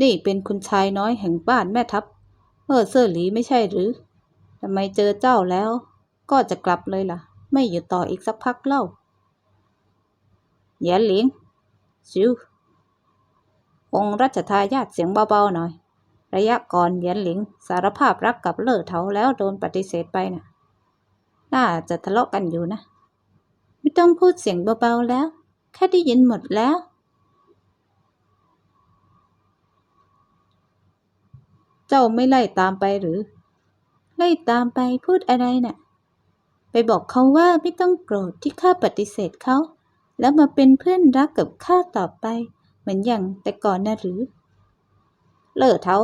นี่เป็นคุณชายน้อยแห่งบ้านแม่ทัพเออเซอร์หลีไม่ใช่หรือทำไมเจอเจ้าแล้ว ก็จะกลับเลยล่ะ ไม่อยู่ต่ออีกสักพักเล่าเหยียนหลิงชิวองค์รัชทายาทเสียงเบาๆหน่อย ระยะก่อนเหยียนหลิงสารภาพรักกับเล่อเถาแล้วโดนปฏิเสธไปน่ะ น่าจะทะเลาะกันอยู่นะ ไม่ต้องพูดเสียงเบาๆแล้วแค่ได้ยินหมดแล้ว เจ้าไม่ไล่ตามไปหรือ ไล่ตามไปพูดอะไรน่ะ ไปบอกเขาว่าไม่ต้องโกรธที่ข้าปฏิเสธเขา แล้วมาเป็นเพื่อนรักกับข้าต่อไป เหมือนอย่างแต่ก่อนนะหรือ เลิศเทา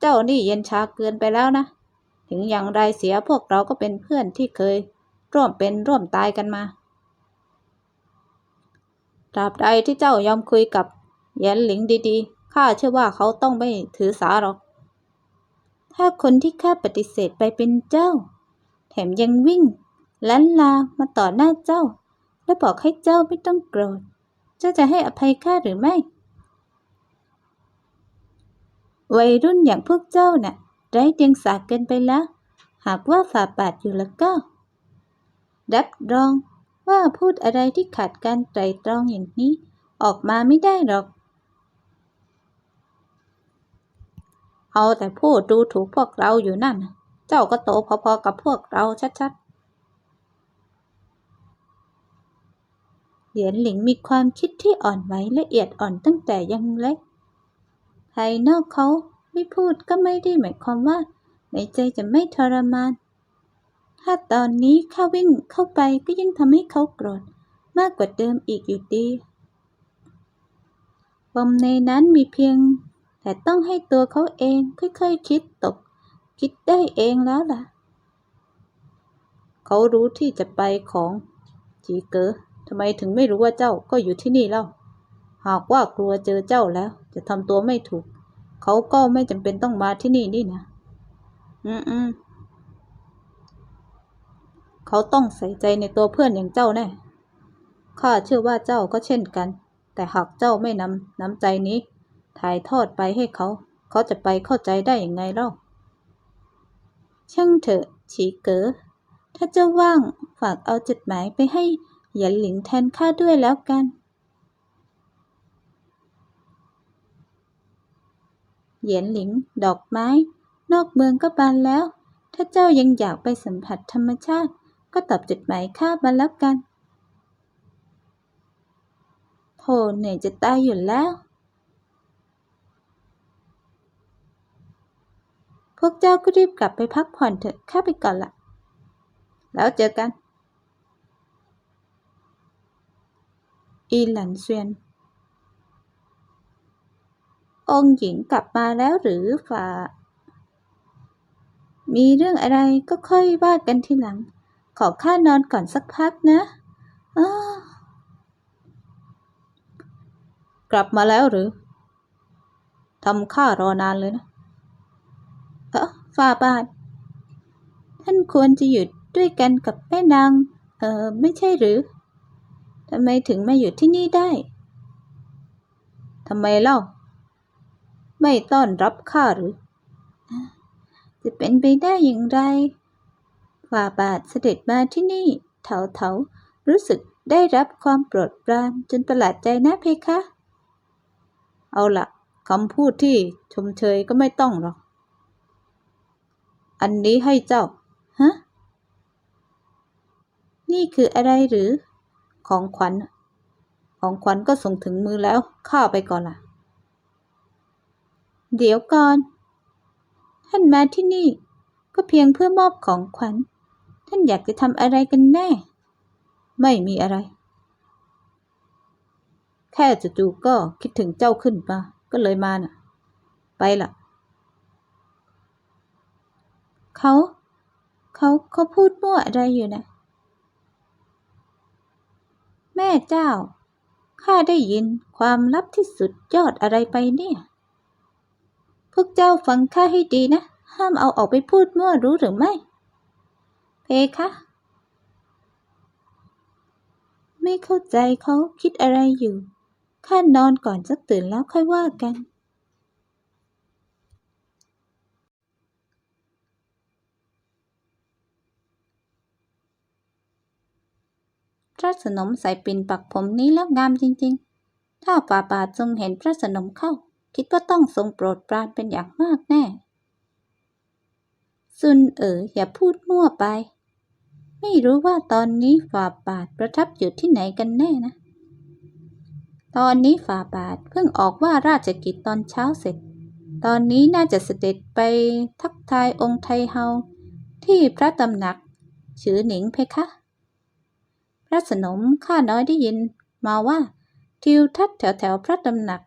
เจ้านี่เย็นชาเกินไปแล้วนะ ถึงอย่างไรเสียพวกเราก็เป็นเพื่อนที่เคย ร่วมเป็นร่วมตายกันมาตราบใดที่เจ้ายอมคุยกับ เยันหลิงดีๆ ข้าเชื่อว่าเขาต้องไม่ถือสาหรอก ถ้าคนที่ข้าปฏิเสธไปเป็นเจ้า แถมยังวิ่งลันลามาต่อหน้าเจ้า และบอกให้เจ้าไม่ต้องโกรธ เจ้าจะให้อภัยข้าหรือไม่ วัยรุ่นอย่างพวกเจ้าน่ะ ไร้เดียงสาเกินไปแล้ว หากว่าฝ่าบาทอยู่แล้วก็รับรองว่าพูดอะไรที่ขาดการไตร่ตรองอย่างนี้ ออกมาไม่ได้หรอก เอาแต่พูดดูถูกพวกเราอยู่นั่น เจ้าก็โตพอๆกับพวกเราชัดๆ เหรียญหลิงมีความคิดที่อ่อนไหวละเอียดอ่อนตั้งแต่ยังเล็กภายนอกเขาไม่พูดก็ไม่ได้หมายความว่า ในใจจะไม่ทรมาน ถ้าตอนนี้ข้าวิ่งเข้าไปก็ยิ่งทำให้เขาโกรธมากกว่าเดิมอีกอยู่ดีปมในนั้นมีเพียง แต่ต้องให้ตัวเขาเองค่อยๆคคิดตก คิดได้เองแล้วล่ะ เขารู้ที่จะไปของจีเก๋อทำไมถึงไม่รู้ว่าเจ้าก็อยู่ที่นี่เล่า หากว่ากลัวเจอเจ้าแล้ว จะทำตัวไม่ถูก เขาก็ไม่จำเป็นต้องมาที่นี่นี่นะ อืมอืมเขาต้องใส่ใจในตัวเพื่อนอย่างเจ้าแน่ ข้าเชื่อว่าเจ้าก็เช่นกัน แต่หากเจ้าไม่นำน้ำใจนี้ ถ่ายทอดไปให้เขา เขาจะไปเข้าใจได้อย่างไงเล่า ช่างเถอะฉีเก๋อถ้าเจ้าว่างฝากเอาจดหมายไปให้หยียนหลิงแทนข้าด้วยแล้วกัน เหยียนหลิง ดอกไม้ นอกเมืองก็บานแล้ว ถ้าเจ้ายังอยากไปสัมผัสธรรมชาติ ก็ตอบจดหมายข้ามาแล้วกันโธ่เหนื่อยจะตายอยู่แล้ว พวกเจ้าก็รีบกลับไปพักผ่อนเถอะ ข้าไปก่อนละ แล้วเจอกัน อีหลันเซียน องค์หญิงกลับมาแล้วหรือฝ่า มีเรื่องอะไรก็ค่อยว่ากันทีหลัง ขอข้านอนก่อนสักพักนะอ้ากลับมาแล้วหรือ ทำข้ารอนานเลยนะ ฝ่าบาท ท่านควรจะหยุดด้วยกันกับแม่นาง เออไม่ใช่หรือ ทำไมถึงมาอยู่ที่นี่ได้ ทำไมเล่า ไม่ต้อนรับข้าหรือ จะเป็นไปได้อย่างไร ฝ่าบาทเสด็จมาที่นี่ เถาเถารู้สึกได้รับความโปรดปรานจนประหลาดใจนะเพคะ เอาละคำพูดที่ชมเชยก็ไม่ต้องหรอก อันนี้ให้เจ้า ฮะ นี่คืออะไรหรือ ของขวัญ ของขวัญก็ส่งถึงมือแล้ว ข้าไปก่อนล่ะ เดี๋ยวก่อน ท่านมาที่นี่ ก็เพียงเพื่อมอบของขวัญ ท่านอยากจะทำอะไรกันแน่ ไม่มีอะไร แค่จู่ๆก็คิดถึงเจ้าขึ้นมา ก็เลยมาน่ะ ไปล่ะ เขาเขาเขาพูดมั่วอะไรอยู่นะแม่เจ้า ข้าได้ยินความลับที่สุดยอดอะไรไปเนี่ย พวกเจ้าฟังข้าให้ดีนะ ห้ามเอาออกไปพูดมั่วรู้หรือไม่ เพคะ ไม่เข้าใจเขาคิดอะไรอยู่ ข้านอนก่อนสักตื่นแล้วค่อยว่ากัน พระสนมใส่ปิ่นปักผมนี้แล้วงามจริงๆ ถ้าฝ่าบาททรงเห็นพระสนมเข้า คิดว่าต้องทรงโปรดปรานเป็นอย่างมากแน่ ซุนเอ๋ออย่าพูดมั่วไป ไม่รู้ว่าตอนนี้ฝ่าบาทประทับอยู่ที่ไหนกันแน่นะ ตอนนี้ฝ่าบาทเพิ่งออกว่าราชกิจตอนเช้าเสร็จ ตอนนี้น่าจะเสด็จไปทักทายองค์ไทเฮาที่พระตำหนักฉือหนิงเพคะ พระสนมข้าน้อยได้ยินมาว่า ทิวทัศน์แถวแถวพระตำหนัก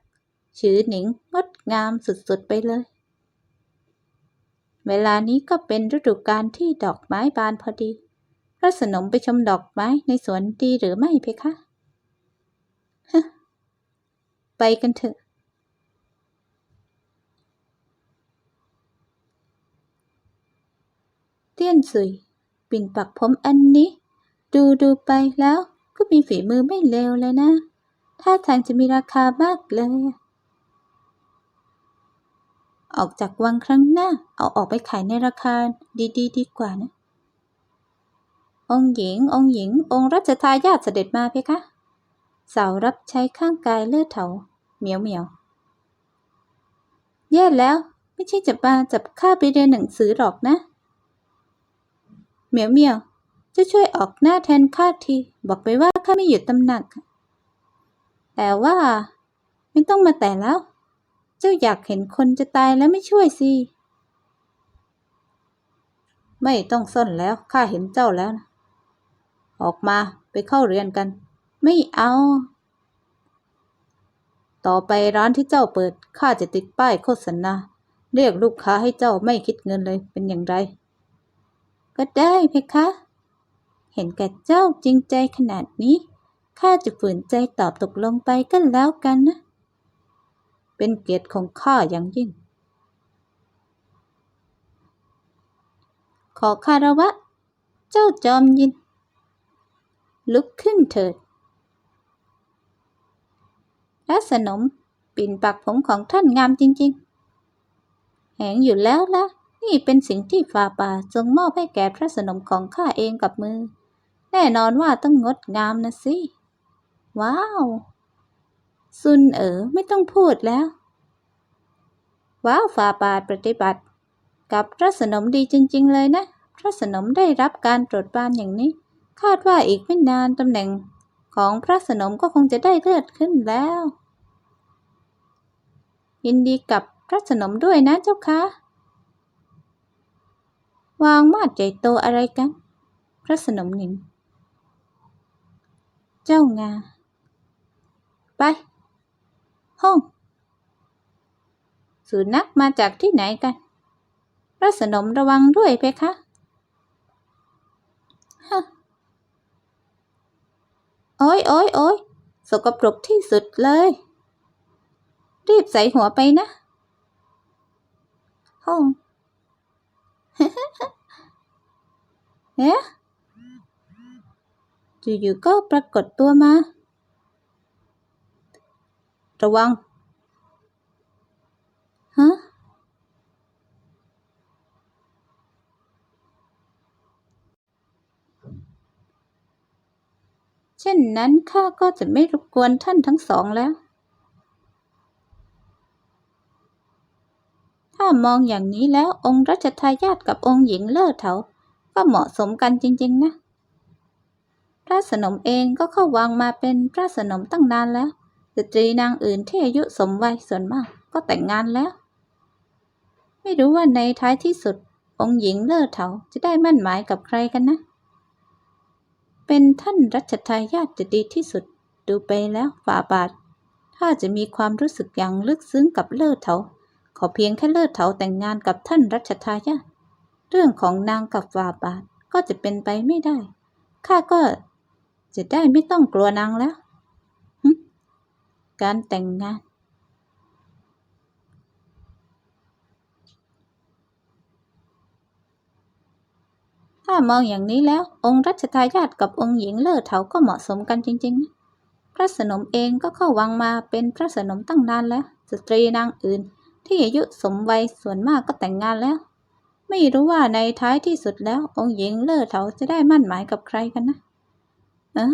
ฉือหนิงงดงามสุดๆไปเลย เวลานี้ก็เป็นฤดูกาลที่ดอกไม้บานพอดี พระสนมไปชมดอกไม้ในสวนดีหรือไม่เพคะฮะไปกันเถอะเตี้ยนสุยปิ่นปักผมอันนี้ ดูดูไปแล้วก็มีฝีมือไม่เลวเลยนะท่าทางจะมีราคามากเลยอออกจากวังครั้งหน้า เอาออกไปขายในราคาดีๆดดีกว่านะ องค์หญิง องค์หญิง องค์รัชทายาทเสด็จมาเพคะสาวรับใช้ข้างกายเลือดเถาเหมียวเหมียวแย่แล้วไม่ใช่จะมาจับข้าไปเรียนหนังสือหรอกนะ เหมียวเหมียว จะช่วยออกหน้าแทนข้าที บอกไปว่าข้าไม่อยู่ตำหนัก แต่ว่า ไม่ต้องมาแต่แล้ว เจ้าอยากเห็นคนจะตายแล้วไม่ช่วยสิ ไม่ต้องซ่อนแล้วข้าเห็นเจ้าแล้วนะออกมาไปเข้าเรียนกัน ไม่เอา ต่อไปร้านที่เจ้าเปิดข้าจะติดป้ายโฆษณาเรียกลูกค้าให้เจ้าไม่คิดเงินเลยเป็นอย่างไร ก็ได้เพคะ เห็นแก่เจ้าจริงใจขนาดนี้ ข้าจะฝืนใจตอบตกลงไปก็แล้วกันนะ เป็นเกียรติของข้าอย่างยิ่ง ขอคารวะ เจ้าจอมยิน ลุกขึ้นเถิดและสนมปิ่นปักผมของท่านงามจริง ๆ แหงอยู่แล้วละนี่เป็นสิ่งที่ฝ่าป่าทรงมอบให้แก่พระสนมของข้าเองกับมือ แน่นอนว่าต้องงดงามนะสิ ว้าว ซุนเอ๋อไม่ต้องพูดแล้ว ว้าวฝ่าบาทปฏิบัติ กับพระสนมดีจริง ๆ เลยนะ พระสนมได้รับการโปรดปรานอย่างนี้ คาดว่าอีกไม่นานตำแหน่งของพระสนมก็คงจะได้เลือนขึ้นแล้ว ยินดีกับพระสนมด้วยนะเจ้าคะวางมาดใหญ่โตอะไรกัน พระสนมหนิง เจ้างา ไป ห้อง สุนัขมาจากที่ไหนกันระสนมระวังด้วยเพคะฮะโอ้ยโอ้ยโอ้ยสกปรกที่สุดเลย รีบใส่หัวไปนะห้องเอ๊ะ อยู่ๆก็ปรากฏตัวมา ระวัง ฮะ เช่นนั้นข้าก็จะไม่รบกวนท่านทั้งสองแล้ว ถ้ามองอย่างนี้แล้วองค์รัชทายาทกับองค์หญิงเล่อเถาก็เหมาะสมกันจริง ๆ นะ พระสนมเองก็เข้าวังมาเป็นพระสนมตั้งนานแล้ว สตรีนางอื่นที่อายุสมวัยส่วนมากก็แต่งงานแล้ว ไม่รู้ว่าในท้ายที่สุด องค์หญิงเล่อเถาจะได้มั่นหมายกับใครกันนะ เป็นท่านรัชทายาทจะดีที่สุด ดูไปแล้วฝ่าบาท ถ้าจะมีความรู้สึกอย่างลึกซึ้งกับเล่อเถา ขอเพียงแค่เลิศเถาแต่งงานกับท่านรัชทายาทเรื่องของนางกับฝ่าบาทก็จะเป็นไปไม่ได้ข้าก็ จะได้ไม่ต้องกลัวนางแล้วการแต่งงาน ถ้ามองอย่างนี้แล้ว องค์รัชทายาทกับองค์หญิงเล่อเถาก็เหมาะสมกันจริง ๆ นะ พระสนมเองก็เข้าวังมาเป็นพระสนมตั้งนานแล้ว สตรีนางอื่น ที่อายุสมวัยส่วนมากก็แต่งงานแล้ว ไม่รู้ว่าในท้ายที่สุดแล้ว องค์หญิงเล่อเถาจะได้มั่นหมายกับใครกันนะ อะ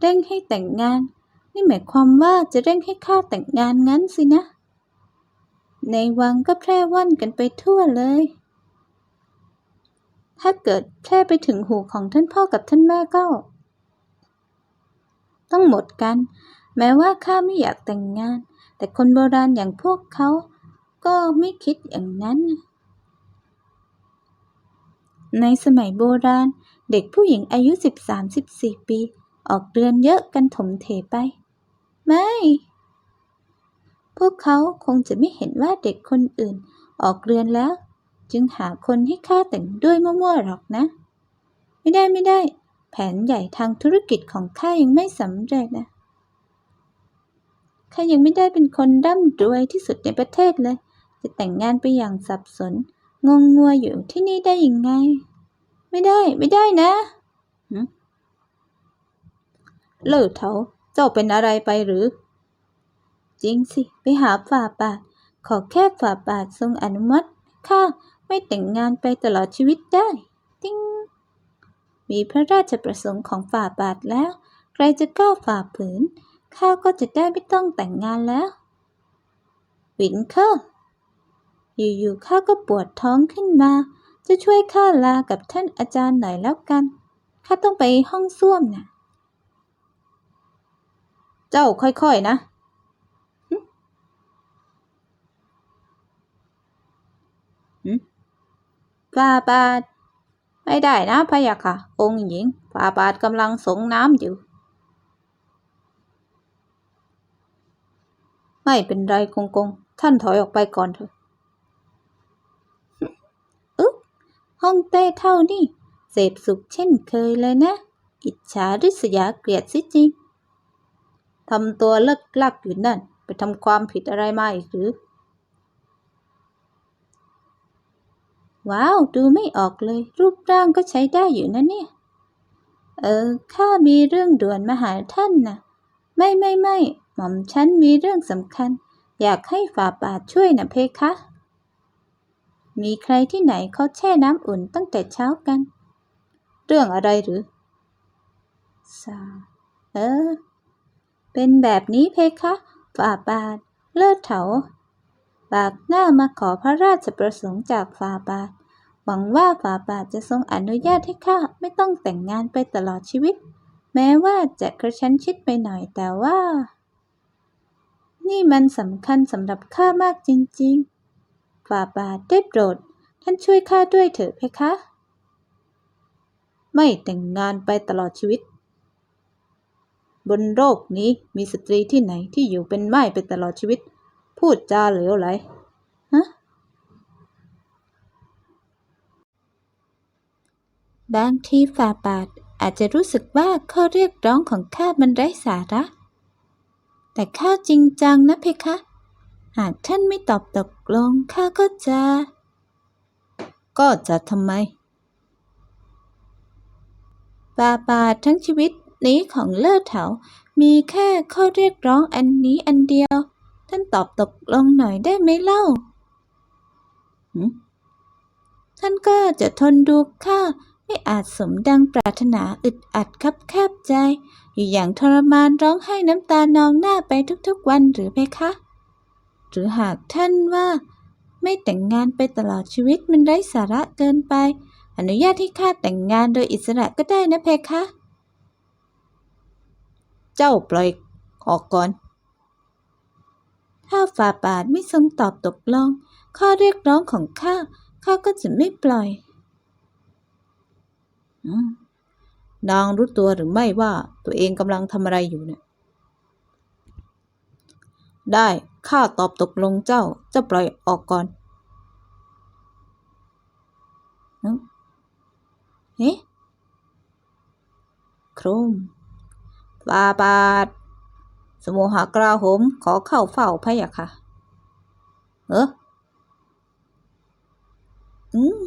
เร่งให้แต่งงาน นี่หมายความว่าจะเร่งให้ข้าแต่งงานงั้นสินะ ในวังก็แพร่ว่อนกันไปทั่วเลย ถ้าเกิดแพร่ไปถึงหูของท่านพ่อกับท่านแม่ก็ ต้องหมดกัน แม้ว่าข้าไม่อยากแต่งงาน แต่คนโบราณอย่างพวกเขาก็ไม่คิดอย่างนั้น ในสมัยโบราณ เด็กผู้หญิงอายุ 13-14 ปี ออกเรือนเยอะกันถมเถไป ไม่ พวกเขาคงจะไม่เห็นว่าเด็กคนอื่น ออกเรือนแล้ว จึงหาคนให้ข้าแต่งด้วยมั่วๆหรอกนะ ไม่ได้ไม่ได้ แผนใหญ่ทางธุรกิจของข้ายังไม่สำเร็จนะข้ายังไม่ได้เป็นคนร่ำรวยที่สุดในประเทศเลย จะแต่งงานไปอย่างสับสน งงงัวอยู่ที่นี่ได้ยังไง ไม่ได้ไม่ได้นะหึเลิกเถาเจ้าเป็นอะไรไปหรือ จริงสิ ไปหาฝ่าบาท ขอแค่ฝ่าบาททรงอนุมัติข้าไม่แต่งงานไปตลอดชีวิตได้ ติ้งมีพระราชประสงค์ของฝ่าบาทแล้ว ใครจะก้าฝ่าฝืนข้าก็จะได้ไม่ต้องแต่งงานแล้ว วินเคอร์ อยู่ๆข้าก็ปวดท้องขึ้นมา จะช่วยข้าลากับท่านอาจารย์หน่อยแล้วกัน ข้าต้องไปห้องส้วมน่ะ เจ้าค่อยๆนะหึหึฝ่าบาทไม่ได้นะพะยะค่ะ องค์หญิงฝ่าบาทกำลังสงน้ำอยู่ ไม่เป็นไรกงกง ท่านถอยออกไปก่อนเถอะ อึ๊บ ห้องเต้เท่านี่เสพสุขเช่นเคยเลยนะ อิจฉาริษยาเกลียดสิจริงทำตัวเลิกลักอยู่นั่น ไปทำความผิดอะไรมาอีกหรือ ว้าว ดูไม่ออกเลย รูปร่างก็ใช้ได้อยู่นะเนี่ย เออ ข้ามีเรื่องด่วนมาหาท่านนะไม่ไม่ไม่หม่อมฉันมีเรื่องสำคัญ อยากให้ฝ่าบาทช่วยนะเพคะ มีใครที่ไหนเขาแช่น้ำอุ่นตั้งแต่เช้ากัน เรื่องอะไรหรือสาเออ เป็นแบบนี้เพคะฝ่าบาท เลิศเถาบากหน้ามาขอพระราชประสงค์จากฝ่าบาท หวังว่าฝ่าบาทจะทรงอนุญาตให้ข้าไม่ต้องแต่งงานไปตลอดชีวิต แม้ว่าจะกระชั้นชิดไปหน่อยแต่ว่า นี่มันสำคัญสำหรับข้ามากจริง ๆ ฝ่าบาทได้โปรด ท่านช่วยข้าด้วยเถิดเพคะ ไม่แต่งงานไปตลอดชีวิต บนโลกนี้มีสตรีที่ไหนที่อยู่เป็นไม้ไปตลอดชีวิต พูดจาเหลวไหลฮะบางทีฝ่าบาทอาจจะรู้สึกว่าข้อเรียกร้องของข้ามันไร้สาระ แต่ข้าจริงจังนะเพคะ หากท่านไม่ตอบตกลงข้าก็จะ ก็จะทำไมบาบาทั้งชีวิตนี้ของเลิศเถา มีแค่ข้อเรียกร้องอันนี้อันเดียว ท่านตอบตกลงหน่อยได้ไหมเล่า ท่านก็จะทนดูข้าไม่อาจสมดังปรารถนาอึดอัดคับแคบใจ อยู่อย่างทรมานร้องไห้น้ำตานองหน้าไปทุกๆวันหรือเพคะ หรือหากท่านว่า ไม่แต่งงานไปตลอดชีวิตมันไร้สาระเกินไป อนุญาตให้ข้าแต่งงานโดยอิสระก็ได้นะเพคะ เจ้าปล่อยออกก่อน ถ้าฝ่าบาทไม่ทรงตอบตกลงข้อเรียกร้องของข้าข้าก็จะไม่ปล่อยอนางรู้ตัวหรือไม่ว่าตัวเองกำลังทำอะไรอยู่เนี่ย ได้ ข้าตอบตกลงเจ้าเจ้าปล่อยออกก่อนเอ๊ะโครมบาบาทสมุหากราหมขอเข้าเฝ้าพะยะค่ะ เอออืม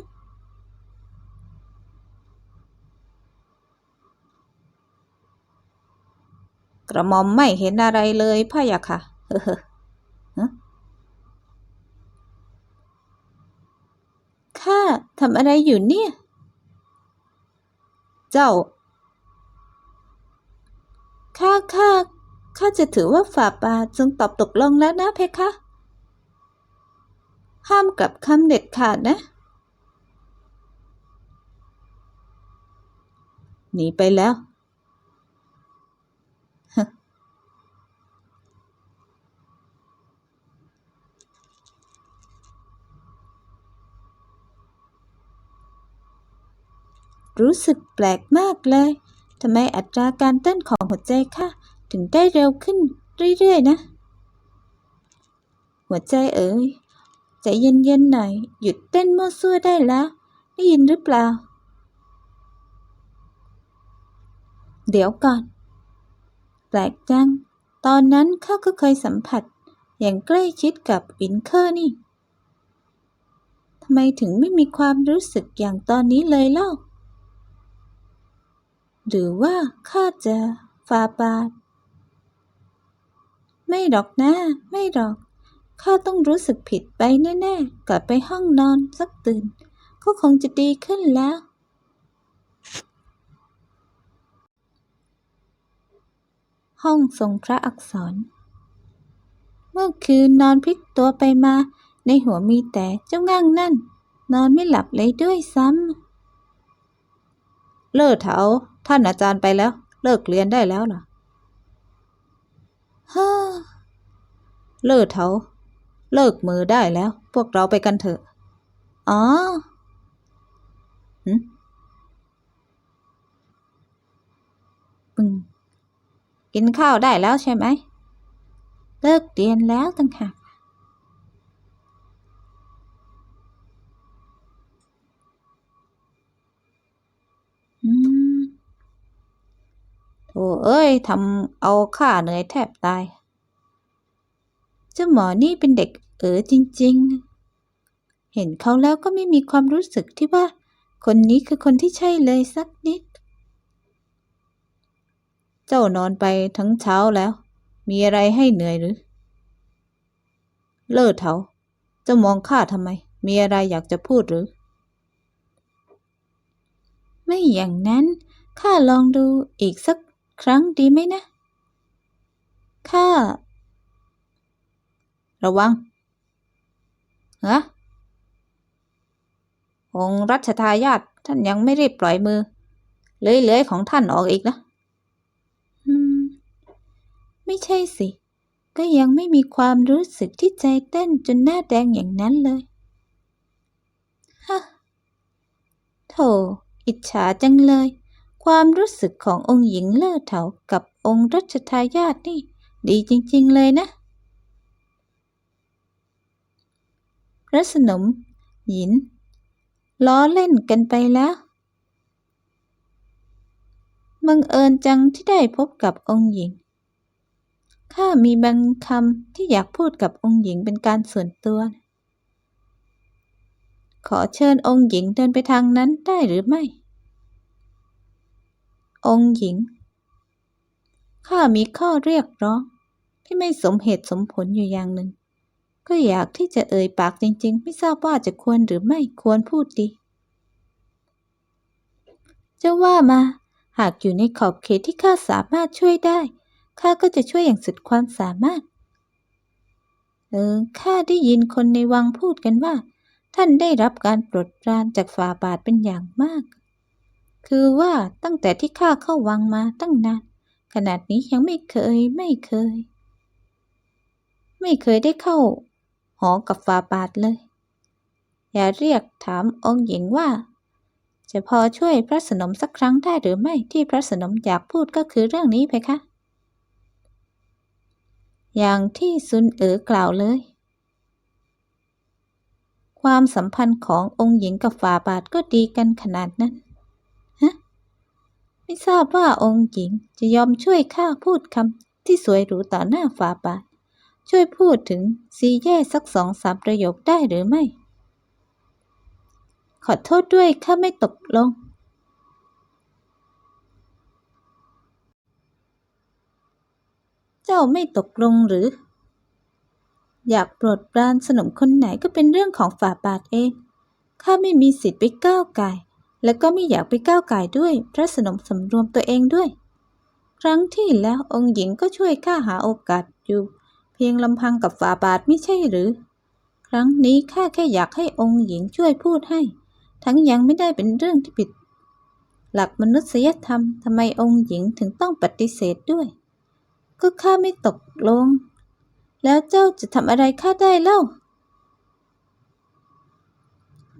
กระหม่อมไม่เห็นอะไรเลยพะยะค่ะเฮ้อฮะ ข้าทำอะไรอยู่เนี่ย เจ้า ข้าข้าข้าจะถือว่าฝ่าบาททรงตอบตกลงแล้วนะเพคะ ห้ามกลับคำเด็ดขาดนะ หนีไปแล้ว รู้สึกแปลกมากเลยทำไมอัตราการเต้นของหัวใจข้าถึงได้เร็วขึ้นเรื่อยๆนะ หัวใจเอ๋ยใจเย็นๆหน่อย หยุดเต้นมั่วซั่วได้แล้ว ได้ยินหรือเปล่า เดี๋ยวก่อน แปลกจัง ตอนนั้นข้าก็เคยสัมผัส อย่างใกล้ชิดกับวินเคอร์นี่ทำไมถึงไม่มีความรู้สึกอย่างตอนนี้เลยเล่า หรือว่าข้าจะฟาบาท ไม่หรอกนะ ไม่หรอก ข้าต้องรู้สึกผิดไปแน่ๆ กลับไปห้องนอนสักตื่น ก็คงจะดีขึ้นแล้ว ห้องทรงพระอักษร เมื่อคืนนอนพลิกตัวไปมา ในหัวมีแต่เจ้าง่างนั่น นอนไม่หลับเลยด้วยซ้ำ เลิกเถาท่านอาจารย์ไปแล้ว เลิกเรียนได้แล้วเหรอฮ่าเลิกเถาเลิกมือได้แล้ว พวกเราไปกันเถอะ อ๋อหึปึงกินข้าวได้แล้วใช่ไหม เลิกเรียนแล้วตั้งหาก โถ่เอ้ยทำเอาข้าเหนื่อยแทบตาย เจ้าหมอนี่เป็นเด็กเออจริง ๆ เห็นเขาแล้วก็ไม่มีความรู้สึกที่ว่า คนนี้คือคนที่ใช่เลยสักนิด เจ้านอนไปทั้งเช้าแล้ว มีอะไรให้เหนื่อยหรือ เลิศเถาเจ้ามองข้าทำไม มีอะไรอยากจะพูดหรือ ไม่อย่างนั้นข้าลองดูอีกสัก ครั้งดีไหมนะ ข้า ระวังฮะองรัชทายาทท่านยังไม่รีบปล่อยมือ เลื้อยๆของท่านออกอีกนะอืม ไม่ใช่สิ ก็ยังไม่มีความรู้สึกที่ใจเต้นจนหน้าแดงอย่างนั้นเลยฮะโถอิจฉาจังเลย ความรู้สึกขององค์หญิงเลิศเถากับองค์รัชทายาทนี่ ดีจริงๆเลยนะระสนม หยิน ล้อเล่นกันไปแล้วบังเอิญจังที่ได้พบกับองค์หญิง ข้ามีบางคำที่อยากพูดกับองค์หญิงเป็นการส่วนตัว ขอเชิญองค์หญิงเดินไปทางนั้นได้หรือไม่ องค์หญิง ข้ามีข้อเรียกร้อง ที่ไม่สมเหตุสมผลอยู่อย่างหนึ่ง ก็อยากที่จะเอ่ยปากจริง ๆ ไม่ทราบว่าจะควรหรือไม่ควรพูดดี จะว่ามา หากอยู่ในขอบเขตที่ข้าสามารถช่วยได้ ข้าก็จะช่วยอย่างสุดความสามารถ เออ ข้าได้ยินคนในวังพูดกันว่า ท่านได้รับการปรดปรานจากฝ่าบาทเป็นอย่างมาก คือว่าตั้งแต่ที่ข้าเข้าวังมาตั้งนาน ขนาดนี้ยังไม่เคยไม่เคย ไม่เคยได้เข้า หอกับฝ่าบาทเลย อย่าเรียกถามองค์หญิงว่า จะพอช่วยพระสนมสักครั้งได้หรือไม่ที่พระสนมอยากพูดก็คือเรื่องนี้เพคะ อย่างที่ซุนเอ๋อกล่าวเลย ความสัมพันธ์ขององค์หญิงกับฝ่าบาทก็ดีกันขนาดนั้น ไม่ทราบว่าองค์หญิงจะยอมช่วยข้าพูดคำที่สวยหรูต่อหน้าฝ่าบาทช่วยพูดถึงซีแย่สักสองสามประโยคได้หรือไม่ ขอโทษด้วยข้าไม่ตกลง เจ้าไม่ตกลงหรือ อยากโปรดปรานสนมคนไหนก็เป็นเรื่องของฝ่าบาทเอง ข้าไม่มีสิทธิ์ไปก้าวไก่ และก็ไม่อยากไปก้าวไก่ด้วยพระสนมสำรวมตัวเองด้วย ครั้งที่แล้วองค์หญิงก็ช่วยข้าหาโอกาสอยู่ เพียงลำพังกับฝาบาทไม่ใช่หรือ ครั้งนี้ข้าแค่อยากให้องค์หญิงช่วยพูดให้ ทั้งยังไม่ได้เป็นเรื่องที่ผิด หลักมนุษยธรรมทำไมองค์หญิงถึงต้องปฏิเสธด้วย ก็ข้าไม่ตกลง แล้วเจ้าจะทำอะไรข้าได้เล่า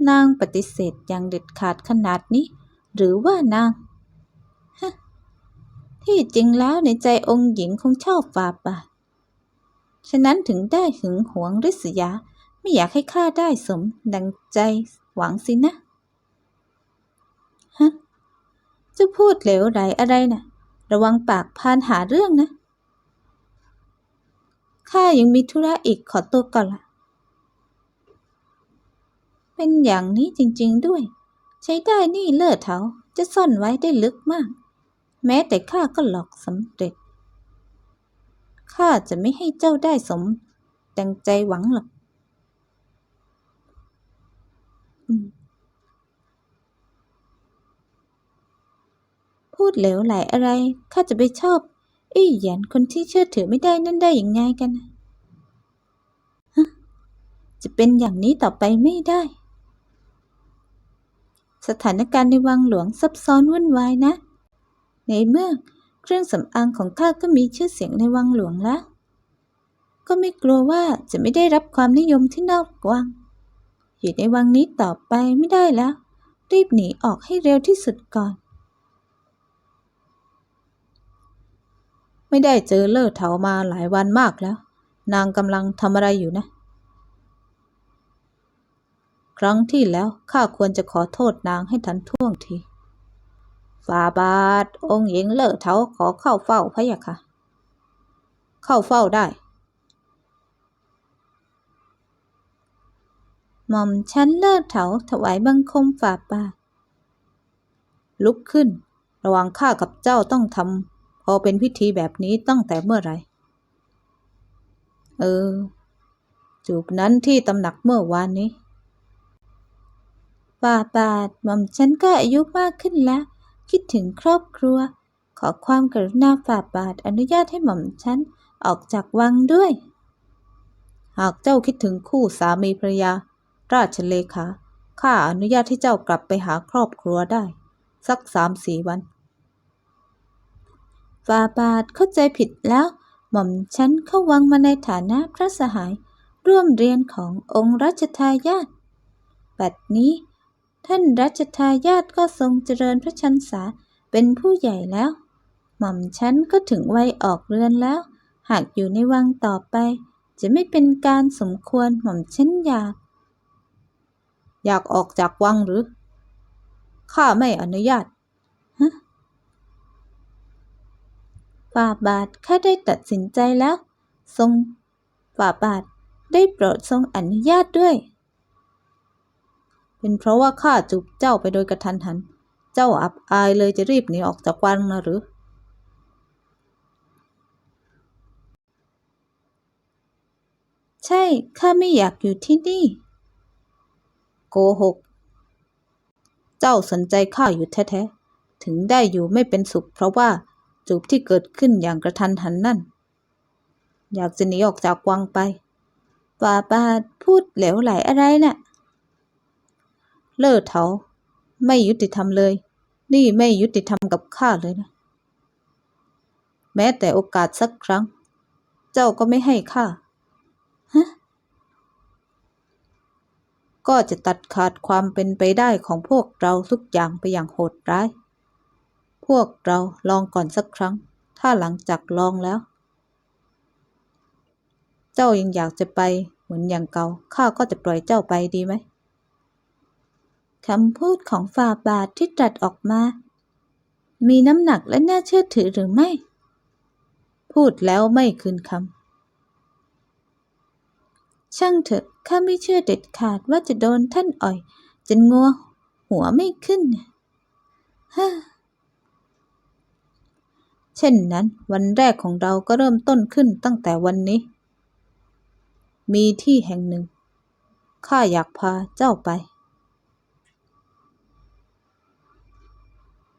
นางปฏิเสธอย่างเด็ดขาดขนาดนี้ หรือว่านางที่จริงแล้วในใจองค์หญิงคงชอบฝาบาทฉะนั้นถึงได้หึงหวงริษยา ไม่อยากให้ข้าได้สมดังใจหวังสินะฮะจะพูดเหลวไหลอะไรนะ่ะ ระวังปากพานหาเรื่องนะข้ายังมีธุระอีกขอตัวก่อนละ เป็นอย่างนี้จริงๆด้วย ใช้ได้นี่เลิศเถาจะซ่อนไว้ได้ลึกมาก แม้แต่ข้าก็หลอกสำเร็จข้าจะไม่ให้เจ้าได้สมดังใจหวังหรอกพูดเหลวไหลอะไรข้าจะไปชอบอี้หยันคนที่เชื่อถือไม่ได้นั่นได้อย่างไงกันจะเป็นอย่างนี้ต่อไปไม่ได้ สถานการณ์ในวังหลวงซับซ้อนวุ่นวายนะ ในเมื่อเครื่องสำอางของข้าก็มีชื่อเสียงในวังหลวงแล้ว ก็ไม่กลัวว่าจะไม่ได้รับความนิยมที่นอกวัง อยู่ในวังนี้ต่อไปไม่ได้แล้ว รีบหนีออกให้เร็วที่สุดก่อน ไม่ได้เจอเลิศเถามาหลายวันมากแล้ว นางกำลังทำอะไรอยู่นะ ครั้งที่แล้วข้าควรจะขอโทษนางให้ทันท่วงทีฝ่าบาท องค์หญิงเลิศเถาขอเข้าเฝ้าพะยะค่ะ เข้าเฝ้าได้หม่อมชั้นเลิศเถาถวายบังคมฝ่าบาท ลุกขึ้น ระหว่างข้ากับเจ้าต้องทำพอเป็นพิธีแบบนี้ตั้งแต่เมื่อไรเออ จูบนั้นที่ตำหนักเมื่อวานนี้ ฝ่าบาทหม่อมฉันก็อายุมากขึ้นแล้ว คิดถึงครอบครัว ขอความกรุณาฝ่าบาทอนุญาตให้หม่อมฉันออกจากวังด้วย หากเจ้าคิดถึงคู่สามีภรรยา ราชเลขาข้าอนุญาตให้เจ้ากลับไปหาครอบครัวได้ สักสามสี่วันฝ่าบาทเข้าใจผิดแล้ว หม่อมฉันเข้าวังมาในฐานะพระสหาย ร่วมเรียนขององค์รัชทายาทบัดนี้ ท่านรัชทายาทก็ทรงเจริญพระชันษาเป็นผู้ใหญ่แล้ว หม่อมฉันก็ถึงวัยออกเรือนแล้ว หากอยู่ในวังต่อไป จะไม่เป็นการสมควรหม่อมฉันอยาก อยากออกจากวังหรือ ข้าไม่อนุญาตฮะฝ่าบาทข้าได้ตัดสินใจแล้ว ทรงฝ่าบาทได้โปรดทรงอนุญาตด้วย เป็นเพราะว่าข้าจูบเจ้าไปโดยกระทันหัน เจ้าอับอายเลยจะรีบหนีออกจากวังนะหรือ ใช่ ข้าไม่อยากอยู่ที่นี่ โกหก เจ้าสนใจข้าอยู่แท้ๆ ถึงได้อยู่ไม่เป็นสุขเพราะว่าจูบที่เกิดขึ้นอย่างกระทันหันนั่น อยากจะหนีออกจากวังไปฝ่าบาทพูดเหลวไหลอะไรน่ะ เลิศเถาไม่ยุติธรรมเลย นี่ไม่ยุติธรรมกับข้าเลยนะ แม้แต่โอกาสสักครั้ง เจ้าก็ไม่ให้ข้าฮะก็จะตัดขาดความเป็นไปได้ของพวกเราทุกอย่างไปอย่างโหดร้าย พวกเราลองก่อนสักครั้ง ถ้าหลังจากลองแล้ว เจ้ายังอยากจะไปเหมือนอย่างเก่าข้าก็จะปล่อยเจ้าไปดีไหม คำพูดของฝ่าบาทที่ตรัสออกมา มีน้ำหนักและน่าเชื่อถือหรือไม่ พูดแล้วไม่คืนคำช่างเถอะข้าไม่เชื่อเด็ดขาดว่าจะโดนท่านอ่อย จนงัวหัวไม่ขึ้นฮ่าเช่นนั้นวันแรกของเราก็เริ่มต้นขึ้นตั้งแต่วันนี้ มีที่แห่งหนึ่ง ข้าอยากพาเจ้าไป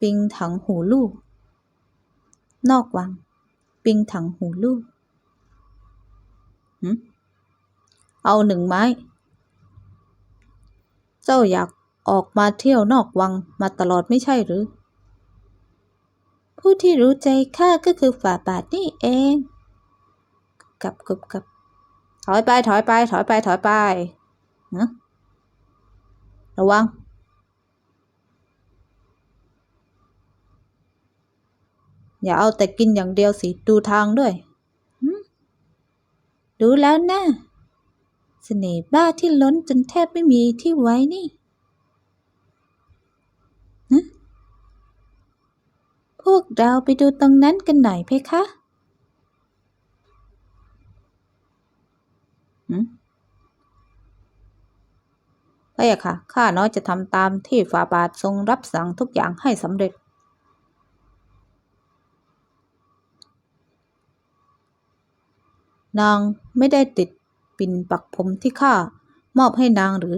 ปิงถังหูลูกนอกวัง ปิงถังหูลูกหืมเอาหนึ่งไม้ เจ้าอยากออกมาเที่ยวนอกวังมาตลอดไม่ใช่หรือ ผู้ที่รู้ใจข้าก็คือฝ่าบาทนี่เอง กับกับกับถอยไปถอยไป ถอยไปถอยไปนะระวัง อย่าเอาแต่กินอย่างเดียวสิ ดูทางด้วยหึดูแล้วนะเสน่ห์บ้าที่ล้นจนแทบไม่มีที่ไว้นี่หึพวกเราไปดูตรงนั้นกันหน่อยเพคะหึพระยะค่ะ ข้าน้อยจะทำตามที่ฝ่าบาททรงรับสั่งทุกอย่างให้สำเร็จ นางไม่ได้ติดปิ่นปักผมที่ข้ามอบให้นางหรือ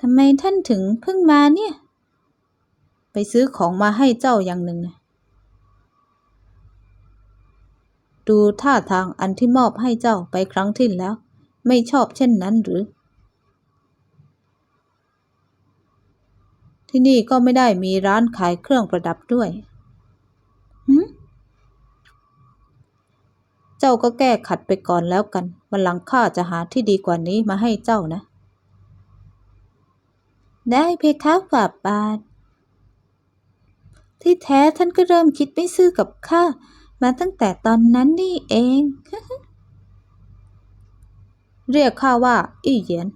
ทำไมท่านถึงเพิ่งมาเนี่ย ไปซื้อของมาให้เจ้าอย่างหนึ่งนะดูท่าทางอันที่มอบให้เจ้าไปครั้งที่แล้ว ไม่ชอบเช่นนั้นหรือ ที่นี่ก็ไม่ได้มีร้านขายเครื่องประดับด้วยหืมเจ้าก็แก้ขัดไปก่อนแล้วกัน วันหลังข้าจะหาที่ดีกว่านี้มาให้เจ้านะ ได้เพคะฝ่าบาท ที่แท้ท่านก็เริ่มคิดไม่ซื่อกับข้ามาตั้งแต่ตอนนั้นนี่เอง เรียกข้าว่า อี้เหยียน